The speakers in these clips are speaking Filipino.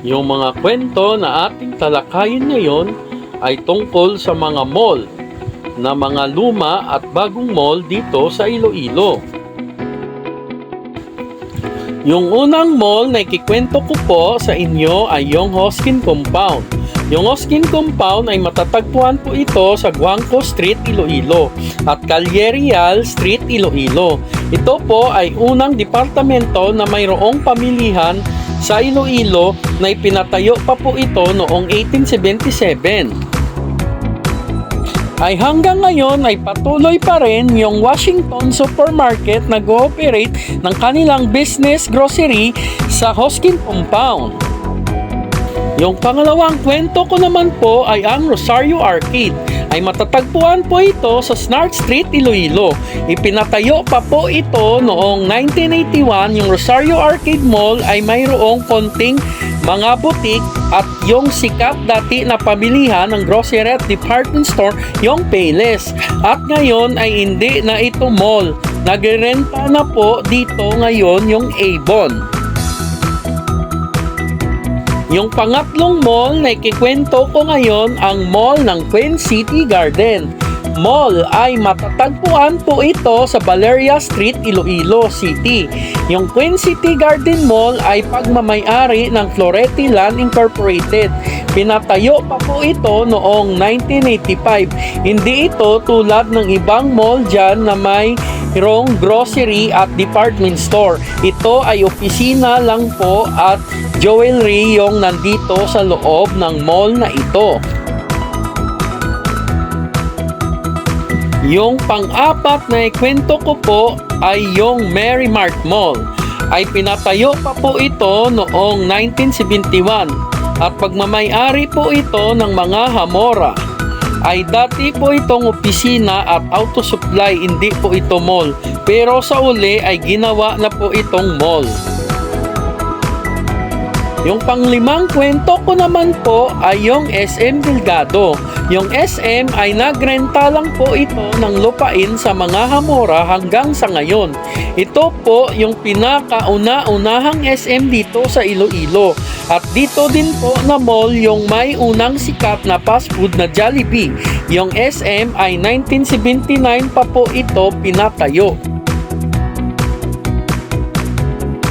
Yung mga kwento na ating talakayin ngayon ay tungkol sa mga mall na mga luma at bagong mall dito sa Iloilo. Yung unang mall na ikikwento ko po sa inyo ay yung Hoskin Compound. Yung Hoskin Compound ay matatagpuan po ito sa Guangco Street, Iloilo at Calyerial Street, Iloilo. Ito po ay unang departamento na mayroong pamilihan sa Iloilo na ipinatayo pa po ito noong 1877 ay hanggang ngayon ay patuloy pa rin yung Washington Supermarket nag-ooperate ng kanilang business grocery sa Hoskin Compound. Yung pangalawang kwento ko naman po ay ang Rosario Arcade ay matatagpuan po ito sa Snart Street, Iloilo. Ipinatayo pa po ito noong 1981. Yung Rosario Arcade Mall ay mayroong konting mga butik at yung sikat dati na pamilihan ng grocery at department store, yung Payless. At ngayon ay hindi na ito mall. Nagrenta na po dito ngayon yung Avon. Yung pangatlong mall na ikikwento ko ngayon ang mall ng Queen City Garden. Mall ay matatagpuan po ito sa Valeria Street, Iloilo City. Yung Queen City Garden Mall ay pagmamayari ng Floretti Land Incorporated. Pinatayo pa po ito noong 1985. Hindi ito tulad ng ibang mall dyan na may mayroong grocery at department store. Ito ay opisina lang po at jewelry yung nandito sa loob ng mall na ito. Yung pang-apat na ikwento ko po ay yung Mary Mart Mall. Ay pinatayo pa po ito noong 1971 at pagmamayari po ito ng mga Hamora. Ay dati po itong opisina at auto supply, hindi po ito mall. Pero sa uli ay ginawa na po itong mall. Yung panglimang kwento ko naman po ay yung SM Delgado. Yung SM ay nagrenta lang po ito ng lupain sa mga Hamora hanggang sa ngayon. Ito po yung pinakauna-unahang SM dito sa Iloilo. At dito din po na mall yung may unang sikat na fast food na Jollibee. Yung SM ay 1979 pa po ito pinatayo.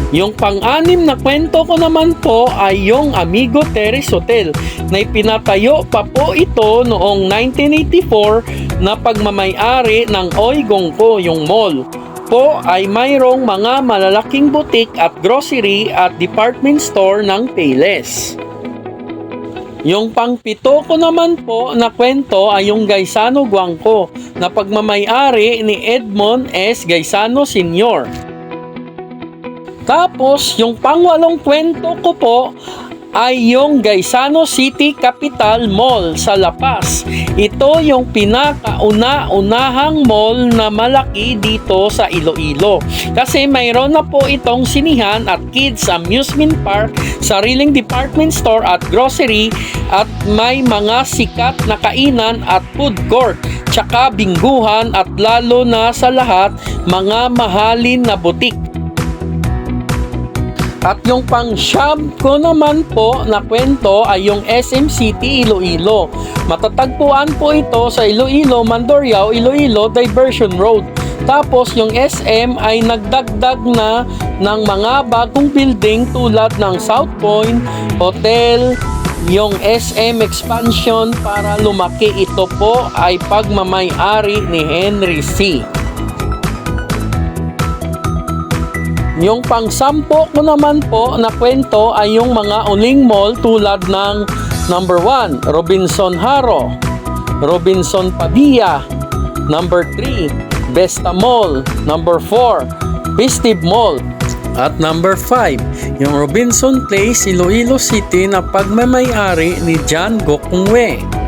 Yung pang-anim na kwento ko naman po ay yung Amigo Terrace Hotel na ipinatayo pa po ito noong 1984 na pagmamayari ng Oy Gongko yung mall po ay mayroong mga malalaking butik at grocery at department store ng Payless. Yung pangpito ko naman po na kwento ay yung Gaisano Guangco na pagmamayari ni Edmond S. Gaisano Sr. Tapos, yung pangwalong kwento ko po ay yung Gaisano City Capital Mall sa La Paz. Ito yung pinakauna-unahang mall na malaki dito sa Iloilo. Kasi mayroon na po itong sinihan at kids amusement park, sariling department store at grocery at may mga sikat na kainan at food court tsaka bingguhan at lalo na sa lahat mga mahalin na butik. At yung pang shop ko naman po na kwento ay yung SM City Iloilo. Matatagpuan po ito sa Iloilo, Mandorriao, Iloilo Diversion Road. Tapos yung SM ay nagdagdag na ng mga bagong building tulad ng South Point, Hotel, yung SM expansion para lumaki ito po ay pagmamayari ni Henry C. Yung pangsampo ko naman po na kwento ay yung mga uling mall tulad ng number 1, Robinson Haro, Robinson Padilla, number 3, Besta Mall, number 4, Pistive Mall, at number 5, yung Robinson Place, Iloilo City na pagmamayari ni John Gokungwe.